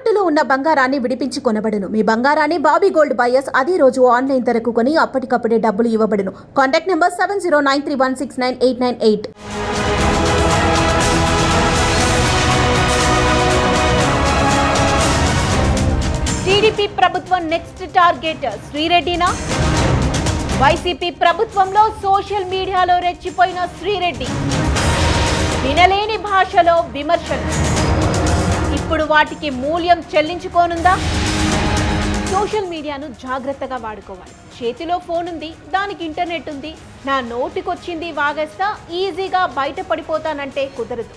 తాకట్టులో ఉన్న బంగారాన్ని విడిపించి కొనబడును. మీ బంగారాన్ని బాబీ గోల్డ్ బయర్స్ అదే రోజు ఆన్లైన్ ధరకు కొని అప్పటికప్పుడే డబ్బులు ఇవ్వబడును. Contact number seven zero nine three one six nine eight nine eight. TDP ప్రభుత్వం నెక్స్ట్ టార్గెట్ శ్రీరెడ్డినా? వైసీపీ ప్రభుత్వంలో సోషల్ మీడియాలో రెచ్చిపోయిన శ్రీరెడ్డి. వినలేని భాషలో విమర్శలు. ఇప్పుడు వాటికి మూల్యం చెల్లించుకోనుందా? సోషల్ మీడియాను జాగ్రత్తగా వాడుకోవాలి. చేతిలో ఫోన్ ఉంది దానికి ఇంటర్నెట్ ఉంది నా నోటికొచ్చింది వాగేస్తా ఈజీగా బయటపడిపోతానంటే కుదరదు.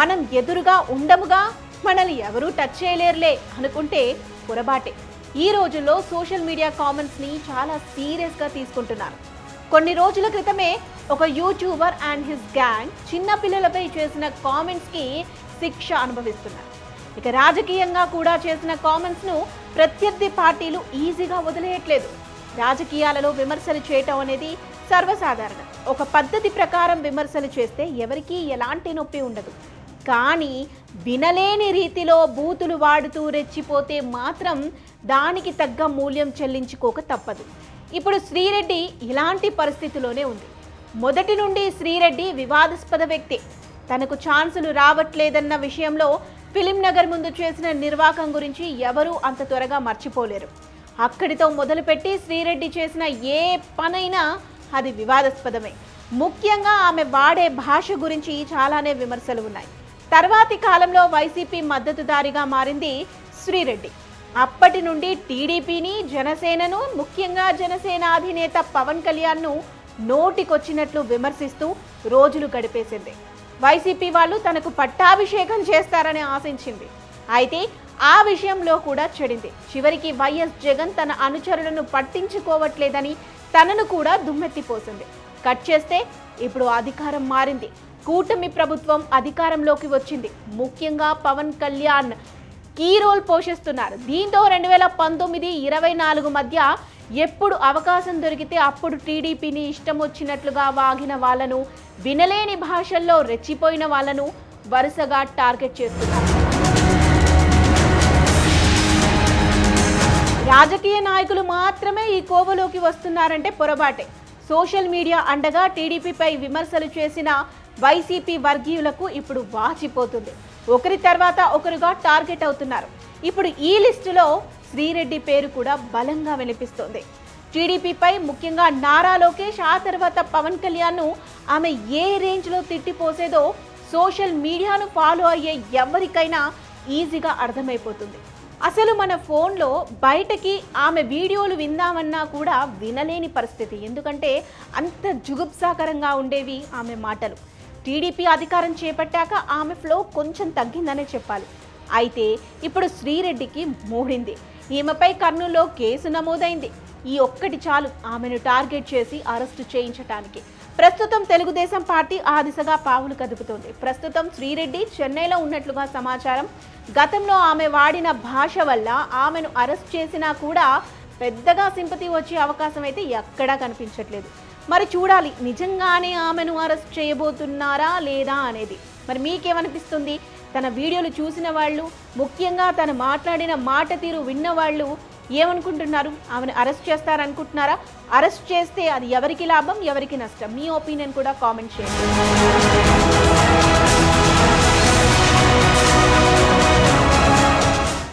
మనం ఎదురుగా ఉండముగా? మనల్ని ఎవరూ టచ్ చేయలేరులే అనుకుంటే పొరబాటే ఈ రోజుల్లో సోషల్ మీడియా కామెంట్స్ని చాలా సీరియస్గా తీసుకుంటున్నారు. కొన్ని రోజుల క్రితమే ఒక యూట్యూబర్ అండ్ హిస్ గ్యాంగ్ చిన్న పిల్లలపై చేసిన కామెంట్స్కి శిక్ష అనుభవిస్తున్నారు. ఇక రాజకీయంగా కూడా చేసిన కామెంట్స్ను ప్రత్యర్థి పార్టీలు ఈజీగా వదిలేయట్లేదు. రాజకీయాలలో విమర్శలు చేయటం అనేది సర్వసాధారణం. ఒక పద్ధతి ప్రకారం విమర్శలు చేస్తే ఎవరికీ ఎలాంటి నొప్పి ఉండదు. కానీ వినలేని రీతిలో బూతులు వాడుతూ రెచ్చిపోతే మాత్రం దానికి తగ్గ మూల్యం చెల్లించుకోక తప్పదు. ఇప్పుడు శ్రీరెడ్డి ఇలాంటి పరిస్థితిలోనే ఉంది. మొదటి నుండి శ్రీరెడ్డి వివాదాస్పద వ్యక్తి. తనకు ఛాన్సులు రావట్లేదన్న విషయంలో ఫిలిం నగర్ ముందు చేసిన నిర్వాకం గురించి ఎవరూ అంత త్వరగా మర్చిపోలేరు. అక్కడితో మొదలుపెట్టి శ్రీరెడ్డి చేసిన ఏ పనైనా అది వివాదాస్పదమే. ముఖ్యంగా ఆమె వాడే భాష గురించి చాలానే విమర్శలు ఉన్నాయి. తర్వాతి కాలంలో వైసీపీ మద్దతుదారిగా మారింది శ్రీరెడ్డి. అప్పటి నుండి టీడీపీని జనసేనను ముఖ్యంగా జనసేన అధినేత పవన్ కళ్యాణ్ను నోటికొచ్చినట్లు విమర్శిస్తూ రోజులు గడిపేసింది. వైసీపీ వాళ్ళు తనకు పట్టాభిషేకం చేస్తారని ఆశించింది. అయితే ఆ విషయంలో కూడా చెడింది. చివరికి వైఎస్ జగన్ తన అనుచరులను పట్టించుకోవట్లేదని తనను కూడా దుమ్మెత్తిపోసింది. కట్ చేస్తే ఇప్పుడు అధికారం మారింది. కూటమి ప్రభుత్వం అధికారంలోకి వచ్చింది. ముఖ్యంగా పవన్ కళ్యాణ్ కీ రోల్ పోషిస్తున్నారు. దీంతో రెండు వేల పంతొమ్మిది ఇరవై నాలుగు మధ్య ఎప్పుడు అవకాశం దొరికితే అప్పుడు టీడీపీని ఇష్టం వచ్చినట్లుగా వాగిన వాళ్ళను వినలేని భాషల్లో రెచ్చిపోయిన వాళ్ళను వరుసగా టార్గెట్ చేస్తున్నారు. రాజకీయ నాయకులు మాత్రమే ఈ కోవలోకి వస్తున్నారంటే పొరపాటే. సోషల్ మీడియా అండగా టీడీపీపై విమర్శలు చేసిన వైసీపీ వర్గీయులకు ఇప్పుడు వాచిపోతుంది. ఒకరి తర్వాత ఒకరుగా టార్గెట్ అవుతున్నారు. ఇప్పుడు ఈ లిస్టులో శ్రీరెడ్డి పేరు కూడా బలంగా వినిపిస్తోంది. టీడీపీపై ముఖ్యంగా నారా లోకేష్ ఆ తర్వాత పవన్ కళ్యాణ్ను ఆమె ఏ రేంజ్లో తిట్టిపోసేదో సోషల్ మీడియాను ఫాలో అయ్యే ఎవరికైనా ఈజీగా అర్థమైపోతుంది. అసలు మన ఫోన్లో బయటకి ఆమె వీడియోలు విందామన్నా కూడా వినలేని పరిస్థితి. ఎందుకంటే అంత జుగుప్సాకరంగా ఉండేవి ఆమె మాటలు. టీడీపీ అధికారం చేపట్టాక ఆమె ఫ్లో కొంచెం తగ్గిందనే చెప్పాలి. అయితే ఇప్పుడు శ్రీరెడ్డికి మూడింది ఈమెపై కర్నూలులో కేసు నమోదైంది. ఈ ఒక్కటి చాలు ఆమెను టార్గెట్ చేసి అరెస్టు చేయించటానికి. ప్రస్తుతం తెలుగుదేశం పార్టీ ఆ దిశగా పావులు కదుపుతోంది. ప్రస్తుతం శ్రీరెడ్డి చెన్నైలో ఉన్నట్లుగా సమాచారం. గతంలో ఆమె వాడిన భాష వల్ల ఆమెను అరెస్ట్ చేసినా కూడా పెద్దగా సింపతి వచ్చే అవకాశం అయితే ఎక్కడా కనిపించట్లేదు. మరి చూడాలి నిజంగానే ఆమెను అరెస్ట్ చేయబోతున్నారా లేదా అనేది. మరి మీకేమనిపిస్తుంది? తన వీడియోలు చూసిన వాళ్ళు ముఖ్యంగా తను మాట్లాడిన మాట తీరు విన్న వాళ్ళు ఏమనుకుంటున్నారు? ఆమెను అరెస్ట్ చేస్తారనుకుంటున్నారా? అరెస్ట్ చేస్తే అది ఎవరికి లాభం ఎవరికి నష్టం? మీ ఒపీనియన్ కూడా కామెంట్ చేయండి.